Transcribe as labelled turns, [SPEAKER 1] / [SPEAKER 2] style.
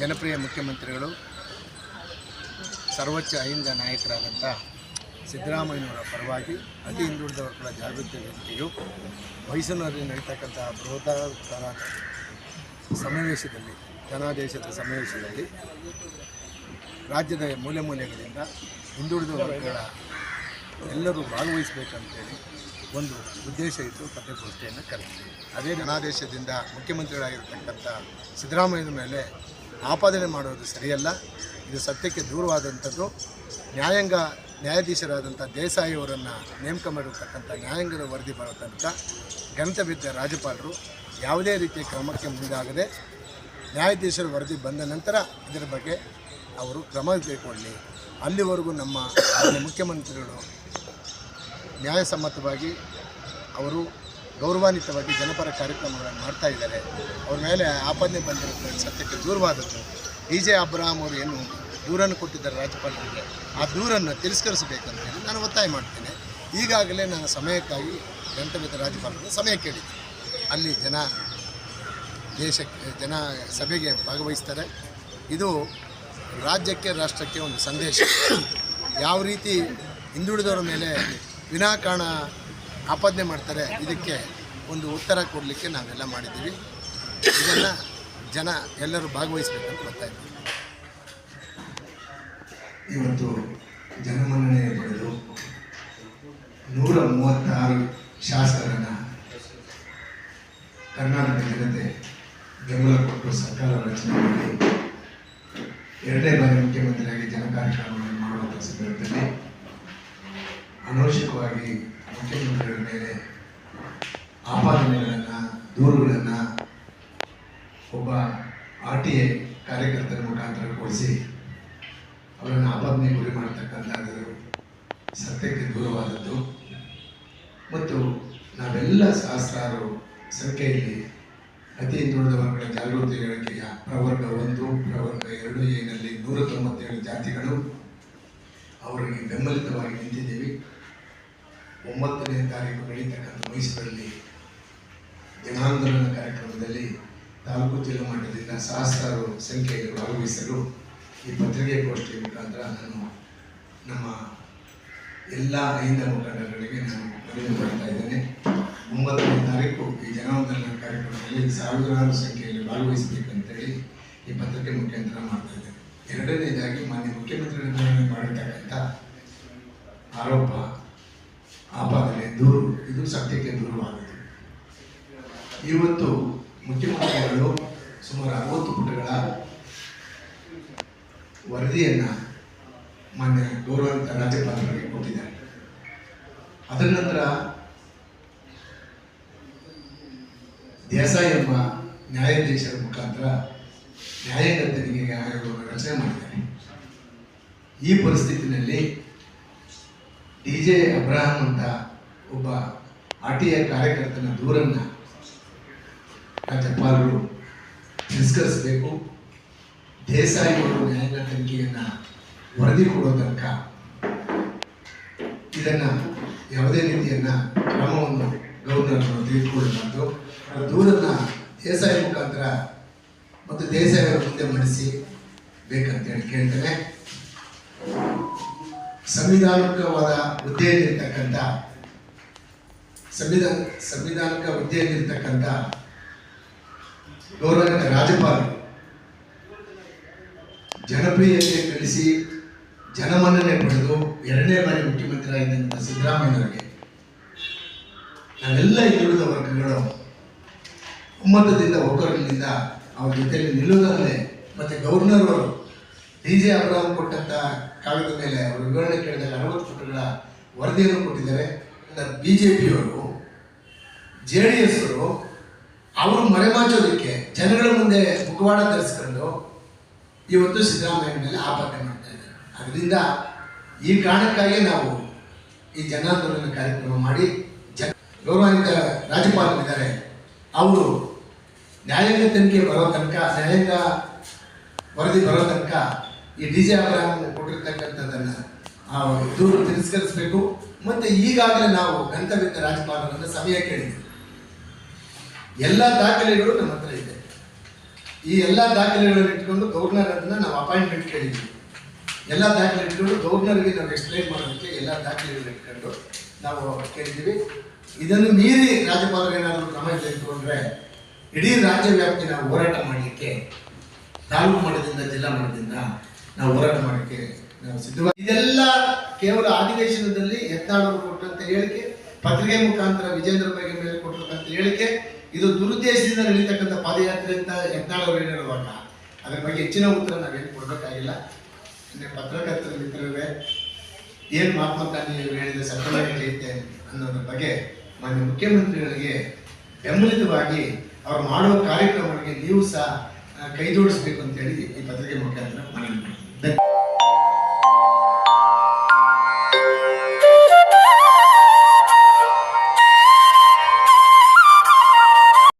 [SPEAKER 1] ಜನಪ್ರಿಯ ಮುಖ್ಯಮಂತ್ರಿಗಳು, ಸರ್ವೋಚ್ಚ ಅಹಿಂದ ನಾಯಕರಾದಂಥ ಸಿದ್ದರಾಮಯ್ಯನವರ ಪರವಾಗಿ ಅತಿ ಹಿಂದುಳಿದ ಕೂಡ ಜಾಗೃತಿ ವ್ಯಕ್ತಿಯು ಮೈಸೂರಿನಲ್ಲಿ ನಡೀತಕ್ಕಂಥ ಬೃಹತ್ತಾರ ಸಮಾವೇಶದಲ್ಲಿ, ಜನಾದೇಶದ ಸಮಾವೇಶದಲ್ಲಿ ರಾಜ್ಯದ ಮೂಲೆ ಮೂಲೆಗಳಿಂದ ಹಿಂದುಳಿದ ವರ್ಗಗಳ ಎಲ್ಲರೂ ಭಾಗವಹಿಸಬೇಕಂತೇಳಿ ಒಂದು ಉದ್ದೇಶ ಇದ್ದು ಪತ್ರಿಕೋಷ್ಠಿಯನ್ನು ಕರೆದಿದ್ದೀವಿ. ಅದೇ ಜನಾದೇಶದಿಂದ ಮುಖ್ಯಮಂತ್ರಿಗಳಾಗಿರ್ತಕ್ಕಂಥ ಸಿದ್ದರಾಮಯ್ಯನ ಮೇಲೆ ಆಪಾದನೆ ಮಾಡೋದು ಸರಿಯಲ್ಲ. ಇದು ಸತ್ಯಕ್ಕೆ ದೂರವಾದಂಥದ್ದು. ನ್ಯಾಯಾಂಗ ನ್ಯಾಯಾಧೀಶರಾದಂಥ ದೇಸಾಯಿ ಅವರನ್ನು ನೇಮಕ ಮಾಡಿರ್ತಕ್ಕಂಥ ನ್ಯಾಯಾಂಗದ ವರದಿ ಬರೋ ತನಕ ಗಣಿತವಿದ್ದ ರಾಜ್ಯಪಾಲರು ಯಾವುದೇ ರೀತಿಯ ಕ್ರಮಕ್ಕೆ ಮುಂದಾಗದೆ ನ್ಯಾಯಾಧೀಶರ ವರದಿ ಬಂದ ನಂತರ ಇದರ ಬಗ್ಗೆ ಅವರು ಕ್ರಮ ಕೈಗೊಳ್ಳಿ ಅಲ್ಲಿವರೆಗೂ ನಮ್ಮ ಮುಖ್ಯಮಂತ್ರಿಗಳು ನ್ಯಾಯಸಮ್ಮತವಾಗಿ ಅವರು ಗೌರವಾನ್ವಿತವಾಗಿ ಜನಪರ ಕಾರ್ಯಕ್ರಮಗಳನ್ನು ಮಾಡ್ತಾ ಇದ್ದಾರೆ. ಅವ್ರ ಮೇಲೆ ಆಪಾದನೆ ಬಂದಿರುತ್ತೆ ಸತ್ಯಕ್ಕೆ ದೂರವಾದದ್ದು. ಡಿ ಜೆ ಅಬ್ರಹಾಂ ಅವರು ಏನು ದೂರನ್ನು ಕೊಟ್ಟಿದ್ದಾರೆ ರಾಜ್ಯಪಾಲರಿಗೆ, ಆ ದೂರನ್ನು ತಿರಸ್ಕರಿಸಬೇಕಂತ ಹೇಳಿ ನಾನು ಒತ್ತಾಯ ಮಾಡ್ತೇನೆ. ಈಗಾಗಲೇ ನಾನು ಸಮಯಕ್ಕಾಗಿ ಗಂಟವಿದ್ದ ರಾಜ್ಯಪಾಲರಿಗೆ ಸಮಯ ಕೇಳಿದ್ದೆ. ಅಲ್ಲಿ ಜನ ದೇಶಕ್ಕೆ, ಜನ ಸಭೆಗೆ ಭಾಗವಹಿಸ್ತಾರೆ. ಇದು ರಾಜ್ಯಕ್ಕೆ, ರಾಷ್ಟ್ರಕ್ಕೆ ಒಂದು ಸಂದೇಶ. ಯಾವ ರೀತಿ ಹಿಂದುಳಿದವರ ಮೇಲೆ ವಿನಾಕಾರಣ ಆಪಾದನೆ ಮಾಡ್ತಾರೆ. ಇದಕ್ಕೆ ಒಂದು ಉತ್ತರ ಕೊಡಲಿಕ್ಕೆ ನಾವೆಲ್ಲ ಮಾಡಿದ್ದೀವಿ. ಇದನ್ನು ಜನ ಎಲ್ಲರೂ ಭಾಗವಹಿಸಬೇಕಂತ ಬರ್ತಾ ಇದ್ದೀವಿ.
[SPEAKER 2] ಇವತ್ತು ಜನಮನ್ನಣೆ ಪಡೆದು ನೂರ ಮೂವತ್ತಾರು ಶಾಸಕರನ್ನ ಕರ್ನಾಟಕ ಜನತೆ ಬೆಂಬಲ ಕೊಟ್ಟು ಸರ್ಕಾರ ರಚನೆ ಮಾಡಿ ಎರಡನೇ ಬಾರಿ ಮುಖ್ಯಮಂತ್ರಿಯಾಗಿ ಜನ ಕಾರ್ಯಕ್ರಮಗಳನ್ನು ಮಾಡುವಂಥ ಸಂದರ್ಭದಲ್ಲಿ ಅನವಶ್ಯಕವಾಗಿ ಮುಖ್ಯಮಂತ್ರಿಗಳ ಮೇಲೆ ಆಪಾದನೆಗಳನ್ನು, ದೂರುಗಳನ್ನು ಒಬ್ಬ ಆರ್ ಟಿ ಐ ಕಾರ್ಯಕರ್ತರ ಮುಖಾಂತರ ಕೊಡಿಸಿ ಅವರನ್ನು ಆಪಾದನೆ ಗುರಿ ಮಾಡತಕ್ಕಂಥದ್ದು ಸತ್ಯಕ್ಕೆ ದೂರವಾದದ್ದು. ಮತ್ತು ನಾವೆಲ್ಲ ಸಹಸ್ರಾರು ಸಂಖ್ಯೆಯಲ್ಲಿ ಅತಿ ಹಿಂದುಳಿದ ವರ್ಗಗಳ ಜಾಗೃತಿ ಹೇಳಿಕೆಯ ಪ್ರವರ್ಗ ಒಂದು, ಪ್ರವರ್ಗ ಎರಡು, ಏನಲ್ಲಿ ನೂರ ತೊಂಬತ್ತೇಳು ಜಾತಿಗಳು. ಅವರಿಗೆ ಬೆಂಬಲಿತವಾಗಿ ನಿಂತಿದ್ದೀವಿ. ಒಂಬತ್ತನೇ ತಾರೀಕು ನಡೀತಕ್ಕಂಥ ಮೈಸೂರಲ್ಲಿ ಜನಾಂದೋಲನ ಕಾರ್ಯಕ್ರಮದಲ್ಲಿ ತಾಲೂಕು ಜಿಲ್ಲಾ ಮಟ್ಟದಿಂದ ಸಹಸ್ರಾರು ಸಂಖ್ಯೆಯಲ್ಲಿ ಭಾಗವಹಿಸಲು ಈ ಪತ್ರಿಕೆ ಗೋಷ್ಠಿಯ ಮುಖಾಂತರ ನಾನು ನಮ್ಮ ಎಲ್ಲ ಐದ ಮುಖಂಡಗಳಿಗೆ ನಾನು ಮನವಿ ಮಾಡ್ತಾ ಇದ್ದೇನೆ. ಒಂಬತ್ತನೇ ತಾರೀಕು ಈ ಜನಾಂದೋಲನ ಕಾರ್ಯಕ್ರಮದಲ್ಲಿ ಸಾವಿರಾರು ಸಂಖ್ಯೆಯಲ್ಲಿ ಭಾಗವಹಿಸಬೇಕಂತೇಳಿ ಈ ಪತ್ರಿಕೆ ಮುಖಾಂತರ ಮಾಡ್ತಾ ಇದ್ದೇನೆ. ಎರಡನೇದಾಗಿ ಮಾನ್ಯ ಮುಖ್ಯಮಂತ್ರಿಗಳ ಮೇಲೆ ಮಾಡಿರ್ತಕ್ಕಂಥ ಆರೋಪ ಆಪಾದನೆ ದೂರು, ಇದು ಸತ್ಯಕ್ಕೆ ದೂರವಾಗುತ್ತೆ ಇವತ್ತು ಮುಖ್ಯಮಂತ್ರಿಗಳು ಸುಮಾರು ಅರವತ್ತು ಪುಟಗಳ ವರದಿಯನ್ನು ಮಾನ್ಯ ಗೌರವಾನ್ವಿತ ರಾಜ್ಯಪಾಲರಿಗೆ ಕೊಟ್ಟಿದ್ದಾರೆ. ಅದರ ನಂತರ ದೇಸಾಯಿ ಎಂಬ ನ್ಯಾಯಾಧೀಶರ ಮುಖಾಂತರ ನ್ಯಾಯಾಂಗ ತನಿಖೆಗೆ ಆಯೋಗವನ್ನು ರಚನೆ ಮಾಡಿದ್ದಾರೆ. ಈ ಪರಿಸ್ಥಿತಿನಲ್ಲಿ ಡಿ ಜೆ ಅಬ್ರಹಾಂ ಅಂತ ಒಬ್ಬ ಆಟಿಯ ಕಾರ್ಯಕರ್ತನ ದೂರನ್ನು ರಾಜ್ಯಪಾಲರು ತಿರಸ್ಕರಿಸಬೇಕು ದೇಸಾಯಿ ಅವರು ನ್ಯಾಯಾಂಗ ತನಿಖೆಯನ್ನು ವರದಿ ಕೊಡೋ ತನಕ ಇದನ್ನು ಯಾವುದೇ ರೀತಿಯನ್ನ ಕ್ರಮವನ್ನು ಗವರ್ನರ್ ತೆಗೆದುಕೊಳ್ಳಬಾರ್ದು. ಆ ದೂರನ್ನು ದೇಸಾಯಿ ಮುಖಾಂತರ ಮತ್ತು ದೇಸಾಯಿ ಅವರ ಮುಂದೆ ಮಂಡಿಸಿ ಬೇಕಂತೇಳಿ ಕೇಳ್ತೇನೆ. ಸಂವಿಧಾನಿಕವಾದ ಹುದ್ದೆಯಲ್ಲಿರ್ತಕ್ಕಂಥ ಸಂವಿಧಾನ ಸಂವಿಧಾನಿಕ ಹುದ್ದೆಯಲ್ಲಿರ್ತಕ್ಕಂಥ ಗೌರವ ರಾಜ್ಯಪಾಲರು ಜನಪ್ರಿಯತೆ ಕಳಿಸಿ ಜನಮನ್ನಣೆ ಪಡೆದು ಎರಡನೇ ಬಾರಿ ಮುಖ್ಯಮಂತ್ರಿ ಆಗಿದ್ದಂಥ ಸಿದ್ದರಾಮಯ್ಯನವರಿಗೆ ನಾವೆಲ್ಲ ಹಿಂದುಳಿದ ವರ್ಗಗಳು ಒಮ್ಮತದಿಂದ ಒಗ್ಗಟ್ಟಿನಿಂದ ಅವ್ರ ಜೊತೆಯಲ್ಲಿ ನಿಲ್ಲುವುದಲ್ಲದೆ ಮತ್ತು ಗವರ್ನರ್ ಅವರು ಡಿ ಜೆ ಅಬ್ರಾಮ್ ಕೊಟ್ಟಂಥ ಕಾಗದ ಮೇಲೆ ಅವರು ವಿವರಣೆ ಕೇಳಿದಾಗ ಅರವತ್ತು ಪುಟಗಳ ವರದಿಯನ್ನು ಕೊಟ್ಟಿದ್ದಾರೆ. ಬಿ ಜೆ ಪಿಯವರು ಜೆ ಡಿ ಎಸ್ ಅವರು ಅವರು ಮರೆಮಾಚೋದಕ್ಕೆ ಜನಗಳ ಮುಂದೆ ಮುಖವಾಡ ಧರಿಸ್ಕೊಂಡು ಇವತ್ತು ಸಿದ್ದರಾಮಯ್ಯ ಮೇಲೆ ಆಪಾದನೆ ಮಾಡ್ತಾ ಇದ್ದಾರೆ. ಅದರಿಂದ ಈ ಕಾರಣಕ್ಕಾಗಿ ನಾವು ಈ ಜನಾಂದೋಲನ ಕಾರ್ಯಕ್ರಮ ಮಾಡಿ ಜ ಗೌರವಾನ್ವಿತ ರಾಜ್ಯಪಾಲರಿದ್ದಾರೆ. ಅವರು ನ್ಯಾಯಾಂಗ ತನಿಖೆ ಬರೋ ತನಕ, ನ್ಯಾಯಾಂಗ ವರದಿ ಬರೋ ತನಕ ಈ ಡಿ ಜೆ ಅಬ್ರಾಹಂ ಕೊಟ್ಟಿರ್ತಕ್ಕಂಥದ್ದನ್ನು ಆ ದೂರು ತಿರಸ್ಕರಿಸಬೇಕು. ಮತ್ತು ಈಗಾಗಲೇ ನಾವು ಗಂತವ್ಯದ ರಾಜ್ಯಪಾಲರನ್ನು ಸಮಯ ಕೇಳಿದ್ವಿ. ಎಲ್ಲ ದಾಖಲೆಗಳು ನಮ್ಮ ಹತ್ರ ಇದೆ. ಈ ಎಲ್ಲ ದಾಖಲೆಗಳನ್ನು ಇಟ್ಕೊಂಡು ಗೌರ್ನರ್ ಅದನ್ನ ನಾವು ಅಪಾಯಿಂಟ್ಮೆಂಟ್ ಕೇಳಿದ್ವಿ. ಎಲ್ಲ ದಾಖಲೆ ಇಟ್ಕೊಂಡು ಗೌರ್ನರ್ಗೆ ನಾವು ಎಕ್ಸ್ಪ್ಲೈನ್ ಮಾಡೋದಕ್ಕೆ ಎಲ್ಲ ದಾಖಲೆಗಳನ್ನ ಇಟ್ಕೊಂಡು ನಾವು ಕೇಳಿದ್ದೀವಿ ಇದನ್ನು ಮೀರಿ ರಾಜ್ಯಪಾಲರು ಏನಾದರೂ ಕ್ರಮ ತೆಗೆದುಕೊಂಡ್ರೆ ಇಡೀ ರಾಜ್ಯ ವ್ಯಾಪ್ತಿ ನಾವು ಹೋರಾಟ ಮಾಡಲಿಕ್ಕೆ ತಾಲೂಕು ಮಟ್ಟದಿಂದ ಜಿಲ್ಲಾ ಮಟ್ಟದಿಂದ ನಾವು ಹೋರಾಟ ಮಾಡಲಿಕ್ಕೆ ನಾವು ಸಿದ್ಧವಾಗಿ ಇದೆಲ್ಲ ಕೇವಲ ಅಧಿವೇಶನದಲ್ಲಿ ಯತ್ನಾಳವರು ಕೊಟ್ಟಂತ ಹೇಳಿಕೆ, ಪತ್ರಿಕೆ ಮುಖಾಂತರ ವಿಜೇಂದ್ರ ಬಗ್ಗೆ ಮೇಲೆ ಕೊಟ್ಟಿರ್ತಕ್ಕಂಥ ಹೇಳಿಕೆ, ಇದು ದುರುದ್ದೇಶದಿಂದ ನಡೀತಕ್ಕಂಥ ಪಾದಯಾತ್ರೆ ಅಂತ ಯತ್ನಾಳವರು ಏನು ಹೇಳುವಾಗ ಅದ್ರ ಬಗ್ಗೆ ಹೆಚ್ಚಿನ ಉತ್ತರ ನಾವೇನು ಕೊಡಬೇಕಾಗಿಲ್ಲ. ಅಂದ್ರೆ ಪತ್ರಕರ್ತರ ಮಿತ್ರರೇ, ಏನು ಮಹಾತ್ಮ ಗಾಂಧಿ ಹೇಳಿದ ಸಫಲವಾಗಿ ನಡೆಯುತ್ತೆ ಅನ್ನೋದ್ರ ಬಗ್ಗೆ ಮಾನ್ಯ ಮುಖ್ಯಮಂತ್ರಿಗಳಿಗೆ ಬೆಂಬಲಿತವಾಗಿ ಅವ್ರು ಮಾಡುವ ಕಾರ್ಯಕ್ರಮಗಳಿಗೆ ನೀವು ಸಹ ಕೈ ಜೋಡಿಸ್ಬೇಕು ಅಂತೇಳಿ ಈ ಪತ್ರಿಕೆ ಮುಖಾಂತರ